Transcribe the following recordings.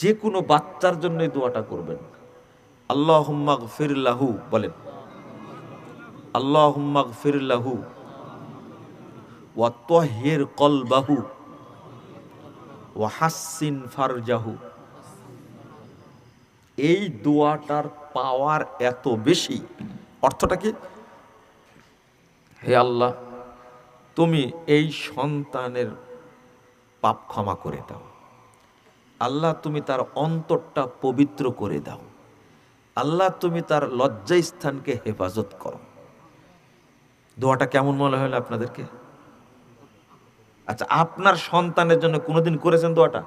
যে কোনো বাচ্চার জন্য দোয়াটা করবেন। আল্লাহ ফিরলাহু বলেন আল্লাহ ফিরলাহু ওয়াতহির কলবাহু ওয়াহাসিন ফারজাহু। এই দোয়াটার পাওয়ার এত বেশি, অর্থটা কি? হে আল্লাহ, তুমি এই সন্তানের পাপ ক্ষমা করে দাও। আল্লাহ তুমি তার অন্তরটা পবিত্র করে দাও। আল্লাহ তুমি তার লজ্জা স্থানকে হেফাজত করো। দোয়াটা কেমন মনে হলো আপনাদেরকে? আচ্ছা আপনার সন্তানের জন্য কোনোদিন করেছেন দোয়াটা?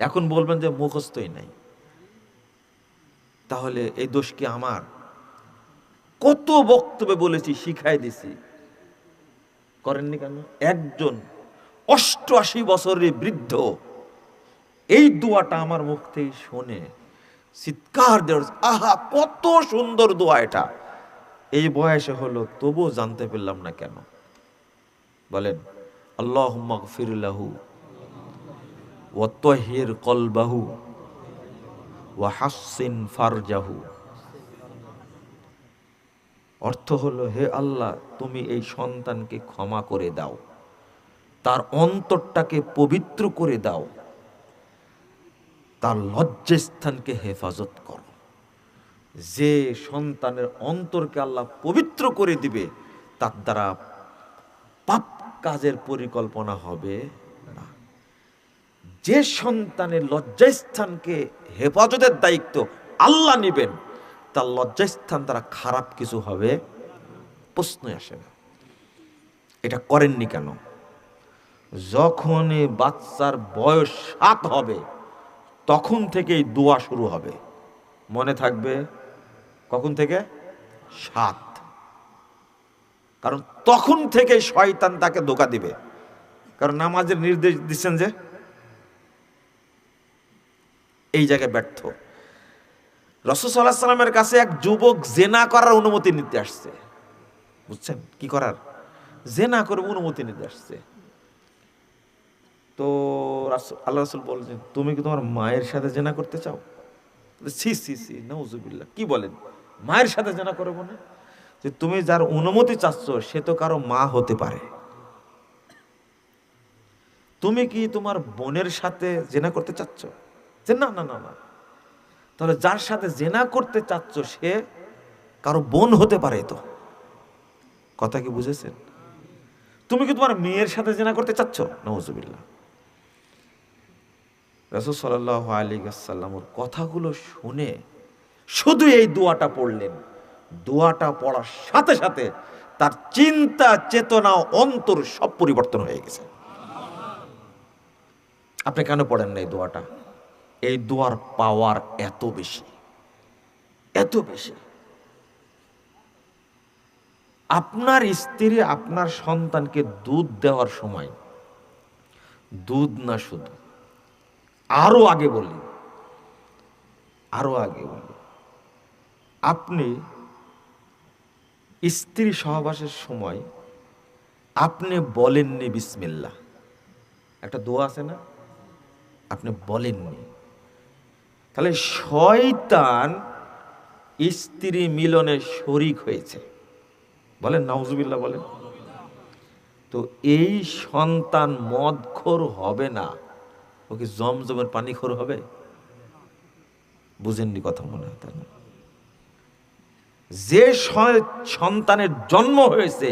এখন বলবেন যে মুখস্থই নাই। তাহলে এই দোষ কি আমার? কত বক্তব্যে বলেছি, শিখাই দিছি। করেননি কেন? একজন অষ্টআশি বছরের বৃদ্ধ এই দোয়াটা আমার মুখ থেকে শোনে। চিৎকার আহা, কত সুন্দর দোয়া এটা! এই বয়সে হলো, তবুও জানতে পারলাম না কেন। বলেন আল্লাহ ফিরলাহু ওয়াতহির কলবাহু ওয়া হাসিন ফারজাহু। অর্থ হলো, হে আল্লাহ, তুমি এই সন্তানকে ক্ষমা করে দাও। তার অন্তরটাকে পবিত্র করে দাও। তার লজ্জাস্থানকে হেফাজত করো। যে সন্তানের অন্তরকে আল্লাহ পবিত্র করে দিবে, তার দ্বারা পাপ কাজের পরিকল্পনা হবে না। যে সন্তানের লজ্জাস্থানকে হেফাজতের দায়িত্ব আল্লাহ নেবেন, তার লজ্জাস্থান দ্বারা খারাপ কিছু হবে প্রশ্নই আসে না। এটা করেননি কেন? যখনই বাচ্চার বয়স সাত হবে তখন থেকেই দোয়া শুরু হবে। মনে থাকবে কখন থেকে? সাত। কারণ তখন থেকে শয়তান তাকে ধোকা দিবে। কারণ নামাজের নির্দেশ দিচ্ছেন যে, এই জায়গায় ব্যর্থ। রসুসাল্লাহ সাল্লামের কাছে এক যুবক জেনা করার অনুমতি নিতে আসছে। বুঝছেন? কি করার? জেনা করে অনুমতি নিতে আসছে। আল্লাহ রসুল বলছেন তুমি কি তোমার মায়ের সাথে জেনা করতে চাও? সি সি সি নজুবিল্লা কি বলেন? মায়ের সাথে জেনা করব না? যে, তুমি যার অনুমতি চাচ্ছ, সে তো কারও মা হতে পারে। তুমি কি তোমার বোনের সাথে জেনা করতে চাচ্ছ? যে, না না না না। তাহলে যার সাথে জেনা করতে চাচ্ছ, সে কারও বোন হতে পারে তো? কথা কি বুঝেছেন? তুমি কি তোমার মেয়ের সাথে জেনা করতে চাচ্ছ? নজুবিল্লা রসুল সাল্লাহ আলী কথাগুলো শুনে শুধু এই দোয়াটা পড়লেন। দোয়াটা পড়ার সাথে সাথে তার চিন্তা, চেতনা, অন্তর সব পরিবর্তন হয়ে গেছে। আপনি কেন পড়েন না এই দোয়াটা? এই দোয়ার পাওয়ার এত বেশি। এত বেশি। আপনার স্ত্রী আপনার সন্তানকে দুধ দেওয়ার সময়, দুধ না শুধু আরও আগে বলি আরও আগে বলি আপনি স্ত্রী সহবাসের সময় আপনি বলেননি বিসমিল্লা একটা দোয়া আছে না? আপনি বলেননি। তাহলে শয়তান স্ত্রী মিলনে শরিক হয়েছে। বলেন, নাউজুবিল্লাহ বলেন। তো এই সন্তান মদখোর হবে না। ও কি জমজমের পানি খোর হবে? বুঝেননি কথা মনে হয় তার না? যে সন্তানের জন্ম হয়েছে,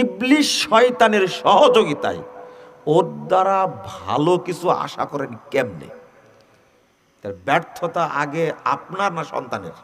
ইবলিশ শয়তানের সহযোগিতায়, ওর দ্বারা ভালো কিছু আশা করেন কেমনে? তার ব্যর্থতা আগে আপনার না সন্তানের?